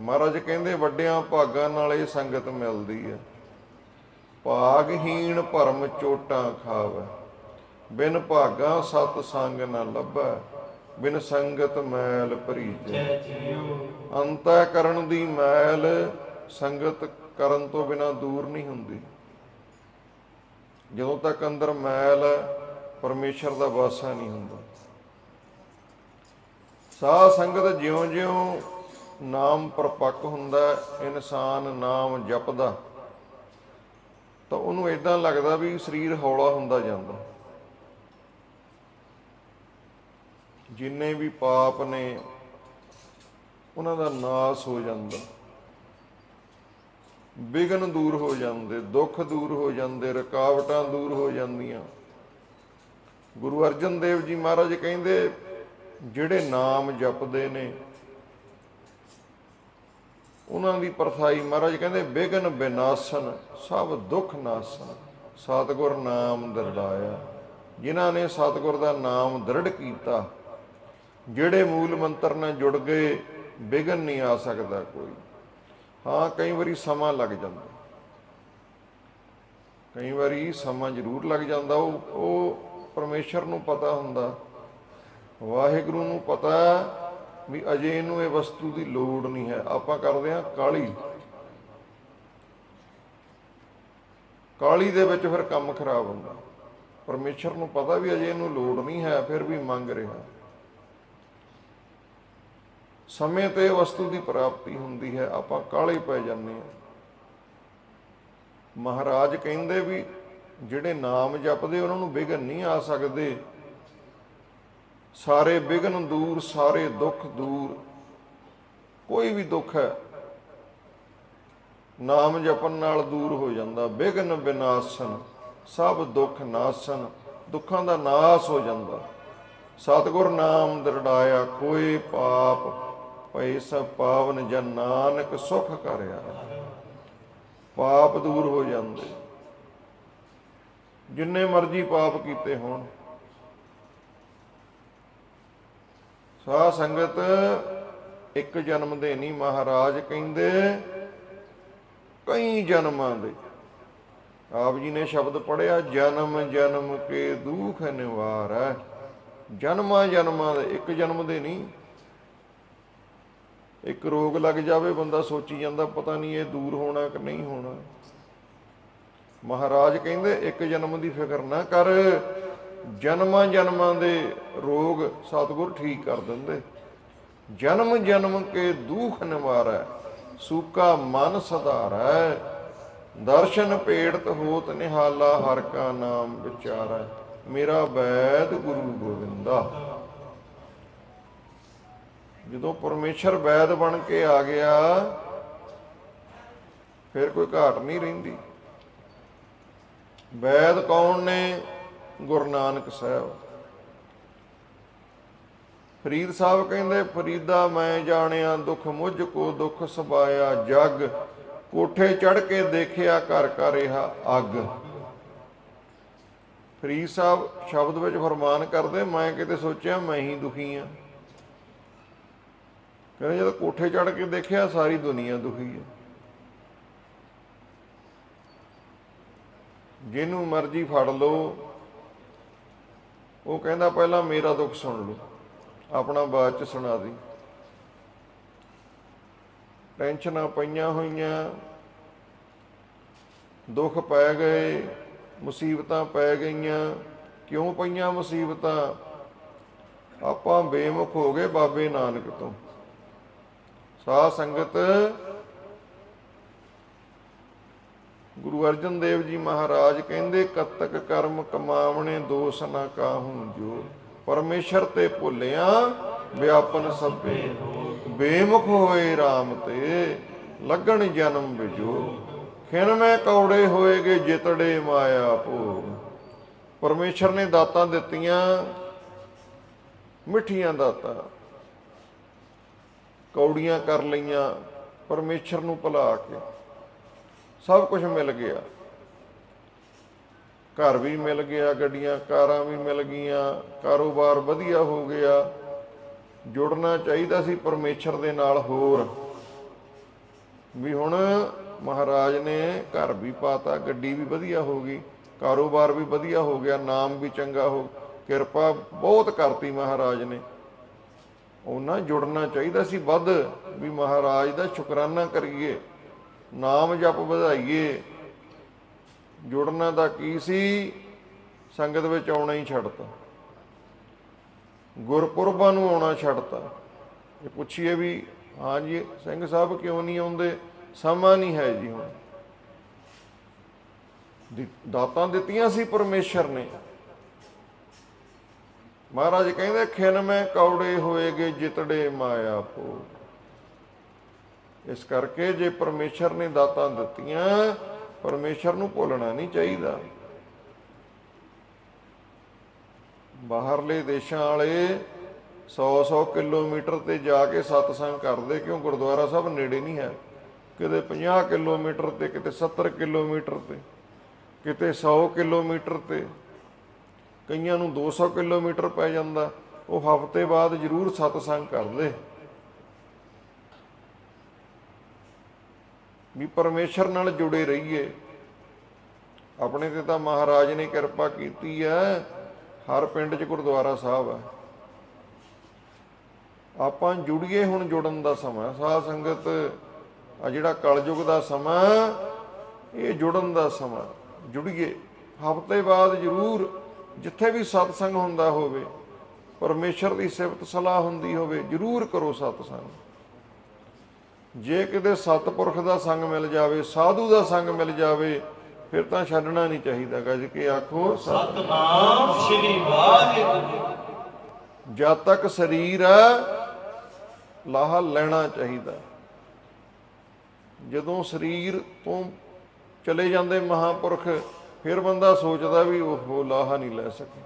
ਮਹਾਰਾਜ ਕਹਿੰਦੇ ਵੱਡਿਆਂ ਭਾਗਾਂ ਨਾਲ ਇਹ ਸੰਗਤ ਮਿਲਦੀ ਹੈ। ਭਾਗਹੀਣ ਭਰਮ ਚੋਟਾਂ ਖਾਵੇ। ਬਿਨ ਭਾਗਾ ਸਤ ਸੰਗ ਨ ਲੱਭੈ ਬਿਨ ਸੰਗਤ ਮੈਲ ਭਰੀਜੈ। ਅੰਤੈ ਕਰਨ ਦੀ ਮੈਲ ਸੰਗਤ ਕਰਨ ਤੋਂ ਬਿਨਾ ਦੂਰ ਨਹੀਂ ਹੁੰਦੀ। ਜਦੋਂ ਤੱਕ ਅੰਦਰ ਮੈਲ ਪਰਮੇਸ਼ਰ ਦਾ ਵਾਸਾ ਨਹੀਂ ਹੁੰਦਾ। ਸਾਧ ਸੰਗਤ ਜਿਉਂ-ਜਿਉਂ ਨਾਮ ਪਰਪੱਕ ਹੁੰਦਾ, ਇਨਸਾਨ ਨਾਮ ਜਪਦਾ। ਤਾਂ ਉਹਨੂੰ ਇਦਾਂ ਲੱਗਦਾ ਵੀ ਸਰੀਰ ਹੌਲਾ ਹੁੰਦਾ ਜਾਂਦਾ। ਜਿੰਨੇ ਵੀ ਪਾਪ ਨੇ, ਉਹਨਾਂ ਦਾ ਨਾਸ ਹੋ ਜਾਂਦਾ। ਵਿਗਨ ਦੂਰ ਹੋ ਜਾਂਦੇ, ਦੁੱਖ ਦੂਰ ਹੋ ਜਾਂਦੇ, ਰੁਕਾਵਟਾਂ ਦੂਰ ਹੋ ਜਾਂਦੀਆਂ। ਗੁਰੂ ਅਰਜਨ ਦੇਵ ਜੀ ਮਹਾਰਾਜ ਕਹਿੰਦੇ, ਜਿਹੜੇ ਨਾਮ ਜਪਦੇ ਨੇ ਉਹਨਾਂ ਦੀ ਪਰਥਾਈ ਮਹਾਰਾਜ ਕਹਿੰਦੇ ਵਿਗਨ ਬਿਨਾਸਨ, ਸਭ ਦੁੱਖ ਨਾਸਨ। ਸਤਿਗੁਰ ਨਾਮ ਦਰੜਾਇਆ ਜਿਨ੍ਹਾਂ ਨੇ ਸਤਿਗੁਰ ਦਾ ਨਾਮ ਦ੍ਰਿੜ ਕੀਤਾ, ਜਿਹੜੇ ਮੂਲ ਮੰਤਰ ਨਾਲ ਜੁੜ ਗਏ ਵਿਗਨ ਨਹੀਂ ਆ ਸਕਦਾ ਕੋਈ। ਹਾਂ, ਕਈ ਵਾਰੀ ਸਮਾਂ ਲੱਗ ਜਾਂਦਾ। ਕਈ ਵਾਰੀ ਸਮਾਂ ਜ਼ਰੂਰ ਲੱਗ ਜਾਂਦਾ। ਉਹ ਉਹ ਪਰਮੇਸ਼ਰ ਨੂੰ ਪਤਾ ਹੁੰਦਾ। ਵਾਹਿਗੁਰੂ ਨੂੰ ਪਤਾ ਵੀ ਅਜੇ ਇਹਨੂੰ ਇਹ ਵਸਤੂ ਦੀ ਲੋੜ ਨਹੀਂ ਹੈ। ਆਪਾਂ ਕਰਦੇ ਹਾਂ ਕਾਲੀ। ਕਾਲੀ ਦੇ ਵਿੱਚ ਫਿਰ ਕੰਮ ਖਰਾਬ ਹੁੰਦਾ। ਪਰਮੇਸ਼ਰ ਨੂੰ ਪਤਾ ਵੀ ਅਜੇ ਇਹਨੂੰ ਲੋੜ ਨਹੀਂ ਹੈ, ਫਿਰ ਵੀ ਮੰਗ ਰਿਹਾ। ਸਮੇਂ ਤੇ ਵਸਤੂ ਦੀ ਪ੍ਰਾਪਤੀ ਹੁੰਦੀ ਹੈ। ਆਪਾਂ ਕਾਲੇ ਪੈ ਜਾਂਦੇ ਹਾਂ। ਮਹਾਰਾਜ ਕਹਿੰਦੇ ਵੀ ਜਿਹੜੇ ਨਾਮ ਜਪਦੇ, ਉਹਨਾਂ ਨੂੰ ਵਿਗਨ ਨਹੀਂ ਆ ਸਕਦੇ। ਸਾਰੇ ਵਿਗਨ ਦੂਰ, ਸਾਰੇ ਦੁੱਖ ਦੂਰ। ਕੋਈ ਵੀ ਦੁੱਖ ਹੈ, ਨਾਮ ਜਪਣ ਨਾਲ ਦੂਰ ਹੋ ਜਾਂਦਾ। ਵਿਗਨ ਬਿਨਾਸਨ, ਸਭ ਦੁੱਖ ਨਾਸਨ, ਦੁੱਖਾਂ ਦਾ ਨਾਸ ਹੋ ਜਾਂਦਾ। ਸਤਿਗੁਰ ਨਾਮ ਦਰੜਾਇਆ ਕੋਈ ਪਾਪ ਭਈ ਸਭ ਪਾਵਨ ਜਨ ਨਾਨਕ ਸੁਖ ਕਰਿਆ ਪਾਪ ਦੂਰ ਹੋ ਜਾਂਦੇ। ਜਿੰਨੇ ਮਰਜ਼ੀ ਪਾਪ ਕੀਤੇ ਹੋਣ ਸਾਧ ਸੰਗਤ, ਇੱਕ ਜਨਮ ਦੇ ਨਹੀਂ ਮਹਾਰਾਜ ਕਹਿੰਦੇ, ਕਈ ਜਨਮਾਂ ਦੇ। ਆਪ ਜੀ ਨੇ ਸ਼ਬਦ ਪੜਿਆ ਜਨਮ ਜਨਮ ਕੇ ਦੁਖ ਨਿਵਾਰ। ਹੈ ਜਨਮਾਂ ਜਨਮਾਂ ਦੇ, ਇੱਕ ਜਨਮ ਦੇ ਨਹੀਂ ਇੱਕ ਰੋਗ ਲੱਗ ਜਾਵੇ, ਬੰਦਾ ਸੋਚੀ ਜਾਂਦਾ, ਪਤਾ ਨਹੀਂ ਇਹ ਦੂਰ ਹੋਣਾ ਕਿ ਨਹੀਂ ਹੋਣਾ। ਮਹਾਰਾਜ ਕਹਿੰਦੇ, ਇੱਕ ਜਨਮ ਦੀ ਫਿਕਰ ਨਾ ਕਰ। ਜਨਮਾਂ ਜਨਮਾਂ ਦੇ ਰੋਗ ਸਤਿਗੁਰ ਠੀਕ ਕਰ ਦਿੰਦੇ। ਜਨਮ ਜਨਮ ਕੇ ਦੁਖ ਨਿਵਾਰੈ, ਸੂਕਾ ਮਨ ਸਧਾਰੈ। ਦਰਸ਼ਨ ਪੇੜਤ ਹੋਤ ਨਿਹਾਲਾ, ਹਰ ਕਾ ਨਾਮ ਵਿਚਾਰੈ। ਮੇਰਾ ਵੈਦ ਗੁਰੂ ਗੋਬਿੰਦਾ। ਜਦੋਂ ਪਰਮੇਸ਼ਰ ਵੈਦ ਬਣ ਕੇ ਆ ਗਿਆ, ਫਿਰ ਕੋਈ ਘਾਟ ਨਹੀਂ ਰਹਿੰਦੀ। ਵੈਦ ਕੌਣ ਨੇ? ਗੁਰੂ ਨਾਨਕ ਸਾਹਿਬ। ਫਰੀਦ ਸਾਹਿਬ ਕਹਿੰਦੇ, ਫਰੀਦਾ ਮੈਂ ਜਾਣਿਆ, ਦੁੱਖ ਮੁਝ ਕੋ ਦੁੱਖ ਸਬਾਇਆ ਜਗ। ਕੋਠੇ ਚੜ ਕੇ ਦੇਖਿਆ ਘਰ ਘਰ ਰਿਹਾ ਅੱਗ। ਫਰੀਦ ਸਾਹਿਬ ਸ਼ਬਦ ਵਿੱਚ ਫਰਮਾਨ ਕਰਦੇ, ਮੈਂ ਕਿਤੇ ਸੋਚਿਆ, ਮੈਂ ਹੀ ਦੁਖੀ ਆ। ਕਹਿੰਦੇ, ਜਦੋਂ ਕੋਠੇ ਚੜ ਕੇ ਦੇਖਿਆ, ਸਾਰੀ ਦੁਨੀਆ ਦੁਖੀ ਹੈ ਜਿਹਨੂੰ ਮਰਜ਼ੀ ਫੜ ਲਓ। ਉਹ ਕਹਿੰਦਾ, ਪਹਿਲਾਂ ਮੇਰਾ ਦੁੱਖ ਸੁਣ ਲਓ। ਆਪਣਾ ਬਾਅਦ ਚ ਸੁਣਾ ਦੀ। ਟੈਨਸ਼ਨਾਂ ਪਈਆਂ ਹੋਈਆਂ। ਦੁੱਖ ਪੈ ਗਏ। ਮੁਸੀਬਤਾਂ ਪੈ ਗਈਆਂ। ਕਿਉਂ ਪਈਆਂ ਮੁਸੀਬਤਾਂ? ਆਪਾਂ ਬੇਮੁਖ ਹੋ ਗਏ ਬਾਬੇ ਨਾਨਕ ਤੋਂ। ਸਾਧ ਸੰਗਤ ਗੁਰੂ ਅਰਜਨ ਦੇਵ ਜੀ ਮਹਾਰਾਜ ਕਹਿੰਦੇ, ਕਤਕ ਕਰਮ ਕਮਾਵਣੇ ਦੋਸ ਨਾ ਕਾਹੂ ਜੋ ਪਰਮੇਸ਼ਰ ਤੇ ਭੁੱਲਿਆ, ਵਿਆਪਨ ਸਭੇ ਬੇਮੁਖ ਹੋਏ RAM ਤੇ, ਲੱਗਣ ਜਨਮ ਵਿਜੋ ਖਿਨ ਮੈਂ ਕੌੜੇ ਹੋਏਗੇ, ਜਿਤੜੇ ਮਾਇਆ ਭੋਗ। ਪਰਮੇਸ਼ਰ ਨੇ ਦਾਤਾਂ ਦਿੱਤੀਆਂ, ਮਿੱਠੀਆਂ ਦਾਤਾਂ। ਕੌੜੀਆਂ ਕਰ ਲਈਆਂ, ਪਰਮੇਸ਼ਰ ਨੂੰ ਭੁਲਾ ਕੇ। ਸਭ ਕੁਝ ਮਿਲ ਗਿਆ। ਘਰ ਵੀ ਮਿਲ ਗਿਆ, ਗੱਡੀਆਂ, ਕਾਰਾਂ ਵੀ ਮਿਲ ਗਈਆਂ, ਕਾਰੋਬਾਰ ਵਧੀਆ ਹੋ ਗਿਆ। ਜੁੜਨਾ ਚਾਹੀਦਾ ਸੀ ਪਰਮੇਸ਼ਰ ਦੇ ਨਾਲ ਹੋਰ। ਵੀ ਹੁਣ ਮਹਾਰਾਜ ਨੇ ਘਰ ਵੀ ਪਾਤਾ, ਗੱਡੀ ਵੀ ਵਧੀਆ ਹੋ ਗਈ, ਕਾਰੋਬਾਰ ਵੀ ਵਧੀਆ ਹੋ ਗਿਆ, ਨਾਮ ਵੀ ਚੰਗਾ ਹੋ, ਕਿਰਪਾ ਬਹੁਤ ਕਰਤੀ ਮਹਾਰਾਜ ਨੇ। ਉਹਨਾਂ ਜੁੜਨਾ ਚਾਹੀਦਾ ਸੀ ਵੱਧ, ਵੀ ਮਹਾਰਾਜ ਦਾ ਸ਼ੁਕਰਾਨਾ ਕਰੀਏ। ਨਾਮ ਜਪ ਵਧਾਈਏ। ਜੁੜਨਾ ਦਾ ਕੀ ਸੀ? ਸੰਗਤ ਵਿੱਚ ਆਉਣਾ ਹੀ ਛੱਡਤਾ। ਗੁਰਪੁਰਬਾਂ ਨੂੰ ਆਉਣਾ ਛੱਡਤਾ। ਇਹ ਪੁੱਛੀਏ ਵੀ, ਹਾਂ ਜੀ, ਸਿੰਘ ਸਾਹਿਬ ਕਿਉਂ ਨਹੀਂ ਆਉਂਦੇ? ਸਮਾਂ ਨਹੀਂ ਹੈ ਜੀ ਹੁਣ। ਦਾਤਾਂ ਦਿੱਤੀਆਂ ਸੀ ਪਰਮੇਸ਼ਰ ਨੇ। ਮਹਾਰਾਜ ਕਹਿੰਦੇ, ਖਿਨ ਮੈਂ ਕੌੜੇ ਹੋਏਗੇ ਜਿਤੜੇ ਮਾਇਆ ਪੋ ਇਸ ਕਰਕੇ ਜੇ ਪਰਮੇਸ਼ਰ ਨੇ ਦਾਤਾਂ ਦਿੱਤੀਆਂ, ਪਰਮੇਸ਼ਰ ਨੂੰ ਭੁੱਲਣਾ ਨਹੀਂ ਚਾਹੀਦਾ। ਬਾਹਰਲੇ ਦੇਸ਼ਾਂ ਵਾਲੇ 100-100 ਕਿਲੋਮੀਟਰ ਤੇ ਜਾ ਕੇ ਸਤਸੰਗ ਕਰਦੇ, ਕਿਉਂ ਗੁਰਦੁਆਰਾ ਸਾਹਿਬ ਨੇੜੇ ਨਹੀਂ ਹੈ? ਕਿਤੇ 50 ਕਿਲੋਮੀਟਰ ਤੇ, ਕਿਤੇ 70 ਕਿਲੋਮੀਟਰ ਤੇ, ਕਿਤੇ 100 ਕਿਲੋਮੀਟਰ ਤੇ। ਕਈਆਂ ਨੂੰ 200 ਕਿਲੋਮੀਟਰ ਪੈ ਜਾਂਦਾ। ਉਹ ਹਫ਼ਤੇ ਬਾਅਦ ਜ਼ਰੂਰ ਸਤਸੰਗ ਕਰਦੇ ਵੀ ਪਰਮੇਸ਼ਰ ਨਾਲ ਜੁੜੇ ਰਹੀਏ। ਆਪਣੇ ਤੇ ਤਾਂ ਮਹਾਰਾਜ ਨੇ ਕਿਰਪਾ ਕੀਤੀ ਹੈ। ਹਰ ਪਿੰਡ 'ਚ ਗੁਰਦੁਆਰਾ ਸਾਹਿਬ ਹੈ। ਆਪਾਂ ਜੁੜੀਏ ਹੁਣ ਜੁੜਨ ਦਾ ਸਮਾਂ। ਸਾਧ ਸੰਗਤ, ਆ ਜਿਹੜਾ ਕਲਯੁਗ ਦਾ ਸਮਾਂ, ਇਹ ਜੁੜਨ ਦਾ ਸਮਾਂ। ਜੁੜੀਏ। ਹਫ਼ਤੇ ਬਾਅਦ ਜ਼ਰੂਰ ਜਿੱਥੇ ਵੀ ਸਤਸੰਗ ਹੁੰਦਾ ਹੋਵੇ, ਪਰਮੇਸ਼ਰ ਦੀ ਸਿਫਤ ਸਲਾਹ ਹੁੰਦੀ ਹੋਵੇ, ਜ਼ਰੂਰ ਕਰੋ ਸਤਸੰਗ। ਜੇ ਕਿਤੇ ਸਤਪੁਰਖ ਦਾ ਸੰਗ ਮਿਲ ਜਾਵੇ ਸਾਧੂ ਦਾ ਸੰਗ ਮਿਲ ਜਾਵੇ ਫਿਰ ਤਾਂ ਛੱਡਣਾ ਨਹੀਂ ਚਾਹੀਦਾ ਗੱਜ ਕੇ ਆਖੋ ਸਤ ਸਤਨਾਮ ਸ੍ਰੀ ਵਾਹਿਗੁਰੂ। ਜਦ ਤੱਕ ਸਰੀਰ ਹੈ ਲਾਹਾ ਲੈਣਾ ਚਾਹੀਦਾ। ਜਦੋਂ ਸਰੀਰ ਤੋਂ ਚਲੇ ਜਾਂਦੇ ਮਹਾਪੁਰਖ ਫਿਰ ਬੰਦਾ ਸੋਚਦਾ ਵੀ ਉਹ ਲਾਹਾ ਨਹੀਂ ਲੈ ਸਕੇ।